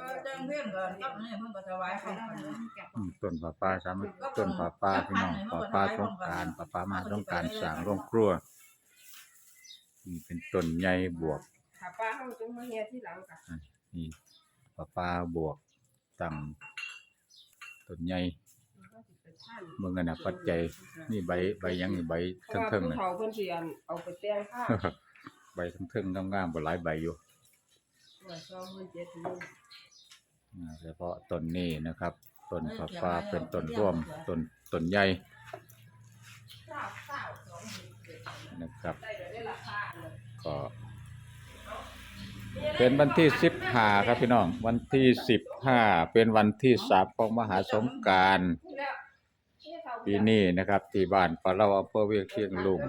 ก็เจ้งเพื่อนก่อนกับนี่เพิ่นก็ถวายของกันอืมต้นป่าป้าสามต้นป่าป้าพี่น้องป่าป้าสงกรารป่าป้ามาสงกรารสร้างโรงครัวนี่เป็นต้นใหญ่บวกถ้าป้าเฮาจึงมาเฮียที่หลังค่ะนี่ป่าป้าบวกตั้งต้นใหญ่มันก็สิเป็นท่านเบิ่งกันน่ะปัจจัยนี่ใบใบหยังนี่ใบเพราะว่าเทิงๆผู้น่ะ เฒ่าเพิ่นสิอันเอาไปแต่งผ้า ใบเทิงๆงามๆบ่หลายใบอยู่ ว่าซองเพิ่นเจ็ดถึงอ่าเฉพาะต้นนี้นะครับต้นป่าป้าเป็นต้นร่วมต้นต้นใหญ่เก้าเก้าสองหนึ่งเจ็ดนะครับ ได้เดี๋ยวได้ราคาเลยก็เป็นวันที่สิบห้าครับพี่น้อง วันที่สิบห้าเป็นวันที่สามของมหาสงกรารพูดแล้ว ปีนี้นะครับ ที่บ้านปะเราอำเภอเวียงเชียงลุง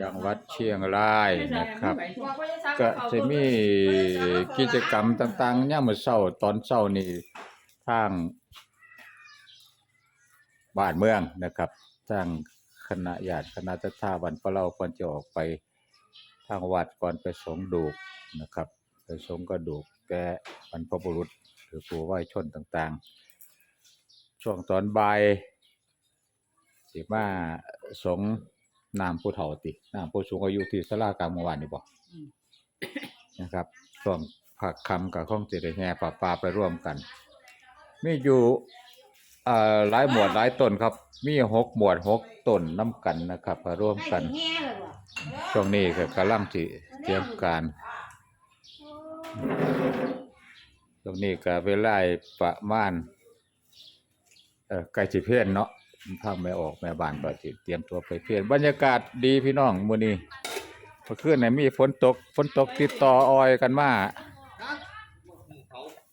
จังหวัดเชียงรายนะครับบอกว่าจะซัก็เขาจะมีกิจกรรมต่างๆย่ามมื้อเช้าตอนเช้านี่ทางบ้านเมืองนะครับทางคณะญาติคณะทศาวันปะเราควรจะออกไปทางวัดก่อนไปสงดูกนะครับ ไปสงกระดูกแก่บรรพบุรุษหรือผู้ไหว้ชนต่างๆ ช่วงตอนบ่ายสิมาสง นามผู้เฒ่าตินามผู้สูงอายุที่ศาลากลางเมื่อวานนี่บ่นะครับช่วงผักคำกับข้องจิตแห่ป่าปลาไปร่วมกันมีอยู่เอ่อหลายหมวดหลายต้นครับ มีหกหมวดหกต้นน้ำกันนะครับมาร่วมกันแง่เลยว่ะช่วงนี้ก็กำลังสิเตรียมการช่วงนี้ก็เวลาประมาณเอ่อใกล้สิเพี้ยนเนาะ ทางแม่ออกแม่บ้านก็สิเตรียมตัวไปเพียนบรรยากาศดีพี่น้องมื้อนี้เมื่อคืนน่ะมีฝนตกฝนตกติดต่อออยกันมา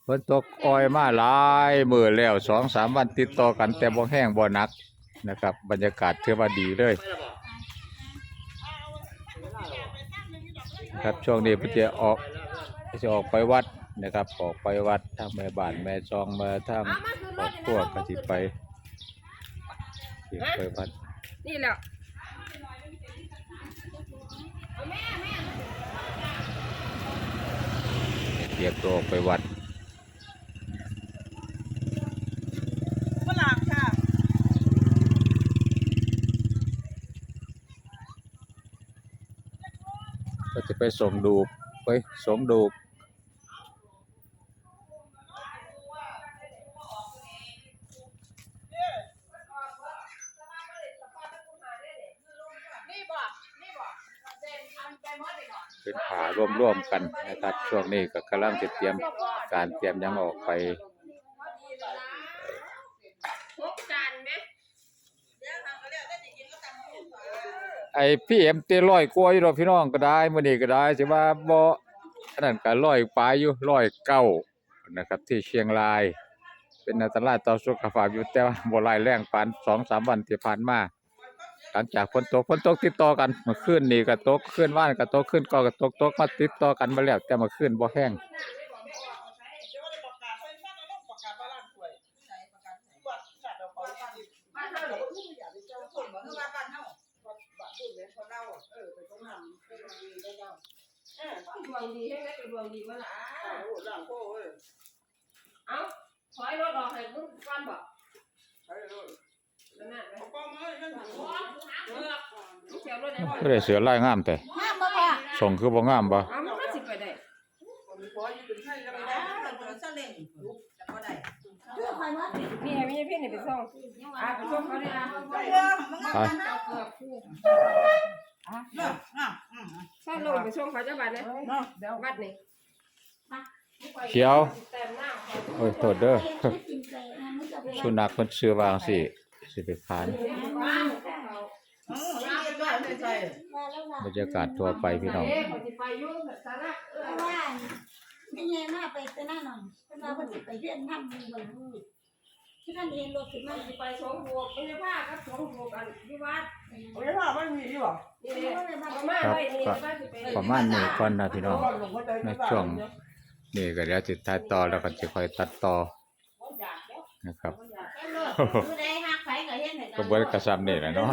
ฝนตกออยมาหลายมือแล้วสองสามวันติดต่อกันแต่บ่แห้งบ่หนักนะครับ บรรยากาศถือว่าดีเลย ครับช่วงนี้พิ่จะออกจะออกไปวัดนะครับ ออกไปวัดทางแม่บ้านแม่จองมาทางครอบครัวก็สิไป สิไปวัดนี่แหละเตรียมตัวออกไปวัดฝรั่งค่ะก็จะไปส่งดูกไปส่งดูก นี่บ่นี่บ่เดินทำไปหมดเลยบ่ เป็นผาร่วมๆ กันนะครับช่วงนี้ก็กำลังจะเตรียมการเตรียมยังออกไปไอพี่เอ็มเตร้อยกว่าอยู่ดอพี่น้องก็ได้มื้อนี้ก็ได้สิว่าบ่อันนั้นก็ร้อยปลายอยู่ร้อยเก้านะครับ ที่เชียงราย เป็นอันตรายต่อสุขภาพอยู่แต่ว่าบ่ร้ายแรงปาน2-3วันที่ผ่านมา หลังจากฝนตกฝนตกติดต่อกันมื่อคืนนี้ก็ตกคืนว่านก็ตกคืนกอก็ตกตกมาติดต่อกันมาแล้วแต่มาของบ้นบ่แม่นคนเล่าอะเออไปต้องดวงดีให้ได้เป็นดวงดีวะล่ะเอ้าถอยรถออกให้มึงก่อนบ่ไปเลย กือบมึงเสียวรถไหนบ่ก็ได้เสือลายงามแต่ห้ามบ่พ่อส่งคือบ่งามบ่อ้าวมันก็สิไปได้มีพออยู่เป็นไข้ก็ไม่ได้เราเปิดซะเล่งจะบ่ได้เพื่อคอยว่านี่ให้มีพี่นี่ไปส่งอะไปส่งเขาได้อะไปเด้อมันงามนะเอาเกือบคู่เนาะงามอืมซ่อนลงไปส่งเขาจะบัดเนี่ยเนาะเดี๋ยวบัดนี่เขียวเต็มหน้าเขาโอ้ยโทษเด้อกินไปนะมันจะไปสุนัขเพิ่นซื้อวาจั่งสิสิไปขาย ว้าว อืมนี่ก็ได้ใส่ แล้วล่ะ บรรยากาศทั่วไปพี่น้องเอ๊ะเขาสิไปยุ่งสาระเอเพอราะว่าไม่แง่มากไปแต่หน้าหน่อยเพราะว่าเพิ่นสิไปเรียนทำมีบ่รู้ที่นั่นเองรถขึ้นมาสิไปสองบวกไม่ใช่ผ้ากับสองบวกกันที่วัดโอ้ยถ้าไม่มีหรอนี่เลยมามาเลยนี่ว่าสิไปประมาณนี้ก่อนนะพี่น้องในช่วงนี้ก็เดี๋ยวสิตัดต่อแล้วก็สิค่อยตัดต่อนะครับผู้ใดฮักไผก็เฮ็ดให้ก็เบิดกระซำนี่แหละเนาะ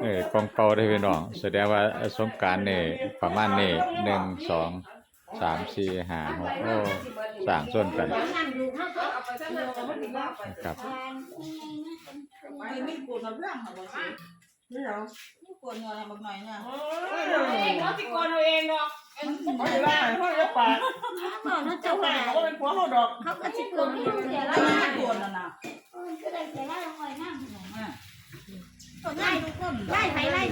เออกองเก่าได้พี่น้อง แสดงว่าสงการนี่ประมาณนี้หนึ่งสองสามสี่ห้าหกโอ้สางส่วนกันนั่งดูเขาก็เอาไปซะเลยมันถึงเอาไปนะครับไม่กวนเรื่องของมันสิไม่เอไม่กวนเงินบักหน่อยเนี่ยเขาสิโกนเอาเองหรอกเขาจะได้เขาจะปากบอกนะเจ้าเจ้าแม่ว่าเขาเป็นผัวเขาดอกเขาก็สิกลัวเสียล้แล้ววไม่กวนน่ะนะก็ได้เสียล้วหอยน้ำหน่อยก็ง่ายทุกคน ไล่ไปไล่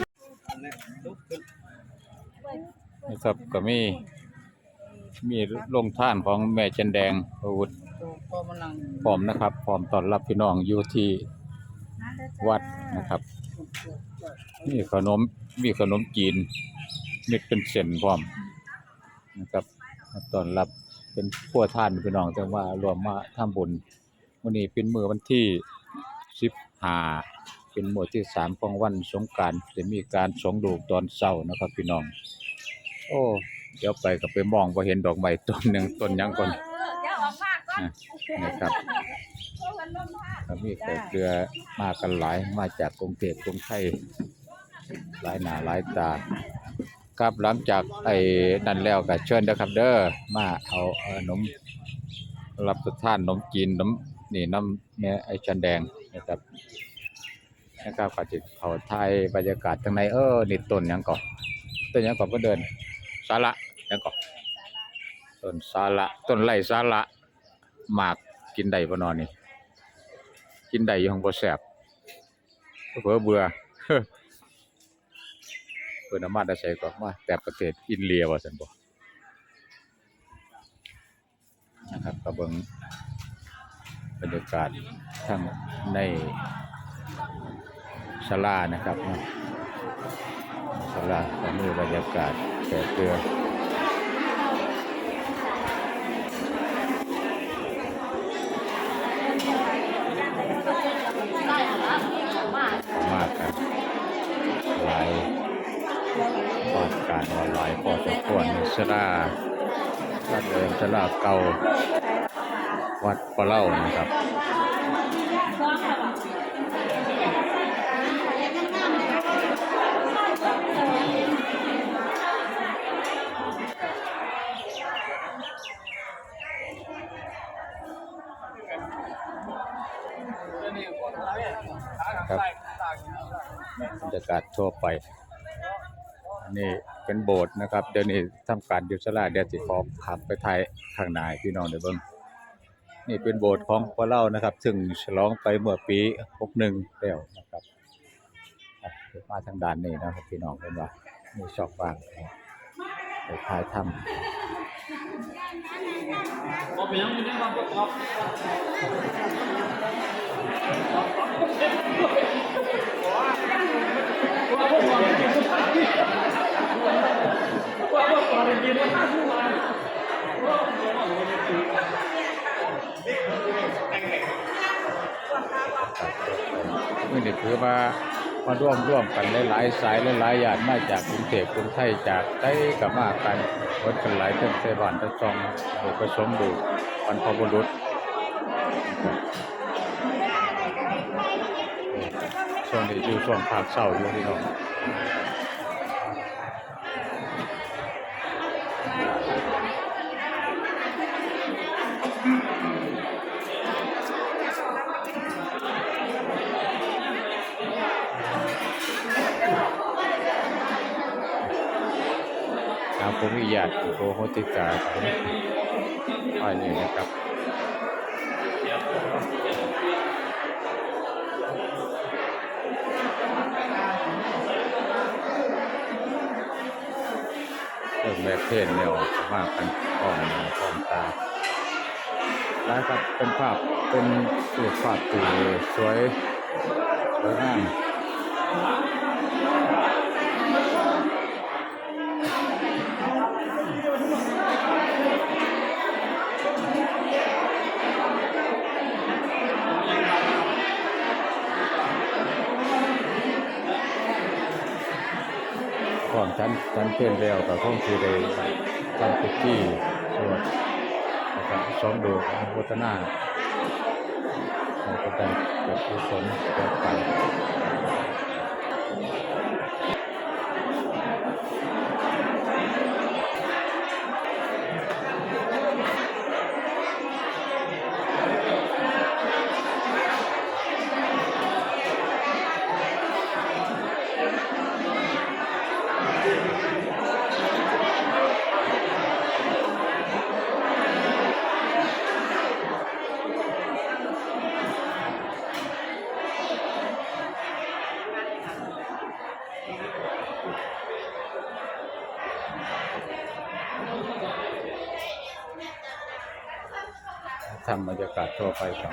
นะครับก็มี มีลงท่านของแม่จันแดงอาวุธพอมันนั่งพร้อมนะครับพร้อมต้อนรับพี่น้องอยู่ที่วัดนะครับมีขนมมีขนมจีนเม็ดเป็นเส้นพร้อมนะครับต้อนรับเป็นพัวท่านพี่น้องจังว่ารวมมาทำบุญวันนี้เป็นมือวันที่15 เป็นมื้อที่สามของวันสงกรานต์จะมีการสงดูกตอนเช้านะครับ พี่น้อง โอ้เดี๋ยวไปก็ไปมองบ่เห็นดอกไม้ต้นหนึงต้นหยังก่อน อย่าออกมากก่อนนะครับก็มีแต่เรือมากันหลายมาจากกรุงเทพกรุงไทยหลายหน้าหลายตา ครับหลังจากไอ้นั่นแล้วก็เชิญเด้อครับ เด้อมาเอาเอาขนมรับประทานขนมจีนขนมนี่น้ำแม่ไอ้จันแดงนะครับ นะครับก็จะเขาถ่ายบรรยากาศทางในเออนี่ต้นยังก่อนต้นยังก่อนก็เดินสาระยังก่อนต้นสาระต้นไร่สาระหมากกินได้บ่นอนนี่กินได้อยู่ของบ่แซ่บเผื่อเบื่อเพิ่นเอามาได้ใส่ก็มาแต่ประเทศอินเดียว่าซั่นบ่นะครับก็เบิ่งบรรยากาศทั้งใน ศาลานะครับเนาะศาลาก็มีบรรยากาศแต่เรือมากกันหลายก่อนการว่าหลายพอสมควรสลาถ้าเดิมสลาเก่าวัดปะเล่านะครับ ครับบรรยากาศทั่วไปอันนี้เป็นโบสถ์นะครับ เดี๋ยวนี้ทำการยุสลาเดี๋ยวสิขอขับไปถ่ายข้างในให้พี่น้องได้เบิ่งนี่เป็นโบสถ์ของพวกเรานะครับ ซึ่งฉลองไปเมื่อปี61แล้วนะครับมาทางด้านนี้นะครับพี่น้องเห็นว่ามีชองว่างไปถ่ายทำ นี่นี่คือว่า มาร่วมร่วมกันหลายๆสายหลายๆญาติมาจากกรุงเทพกรุงไทยจากไต้กับมากันวัดกันหลายเส้นไต้บ้านตะซองโอ้ก็สมดูบรรพบุรุษช่วงนี้อยู่ช่วงภาคเศร้าอยู่พี่น้อง ผมมีญาติโกโหติกาอ้อยนี่นะครับเรื่องแม่เพศเนี่ยออกมากันก่อนหน้าก่อนตาแล้วครับเป็นภาพเป็นรูปภาพตีสวยสวยงาม ฉันเพื่อนแล้วก็คงคือได้ทำพิธีสวดนะครับสองดูอนุโมทนาแล้วก็ได้เกิดกุศลเกิดไป ทำบรรยากาศทั่วไปครับ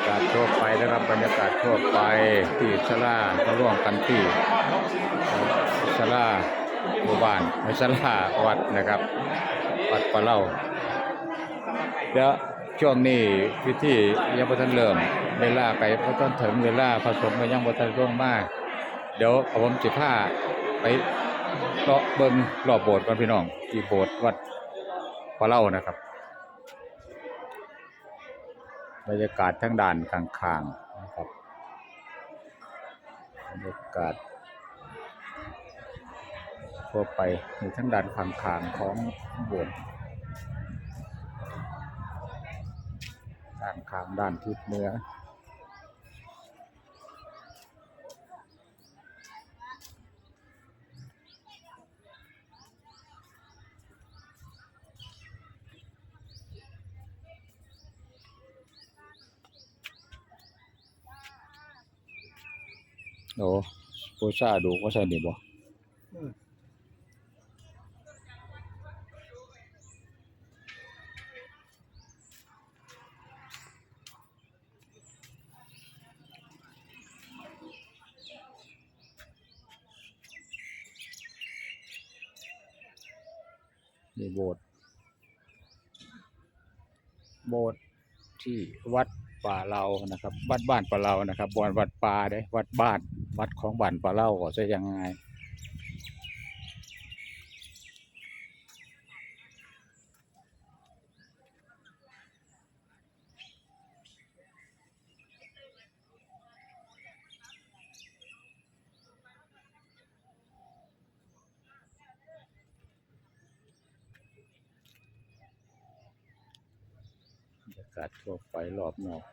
ากาศทั่วไปนะครับบรรยากาศทั่วไปที่ศาลาก็ร่วมกันที่ศาลาหมู่บ้านไม่ศาลาวัดนะครับวัดปะเล่าเดี๋ยวช่วงนี้พิธียังบ่ทันเริ่มเวลาไก่บ่ทันถึงเวลาผสมก็ยังบ่ทันลงมาก เดี๋ยวผมสิพาไปเลาะเบิ่งรอบโบสถ์ก่อนพี่น้องที่โบสถ์วัดปะเล่านะครับ บรรยากาศทั้งด่านข้างๆนะครับบรรยากาศทั่วไปในทั้งด่านข้างๆของโบสถ์ด้านข้างด้านทิศเหนือ โอ้ปูชาดูก็ใช่นี่บ่นี่โบสถ์โบสถ์ที่วัดป่าเรานะครับ วัดบ้านป่าเรานะครับบอนวัดป่าเด้วัดบ้าน วัดของบ้านป่าเราก็จะยังไงบรรยากาศทั่วไปรอบนอก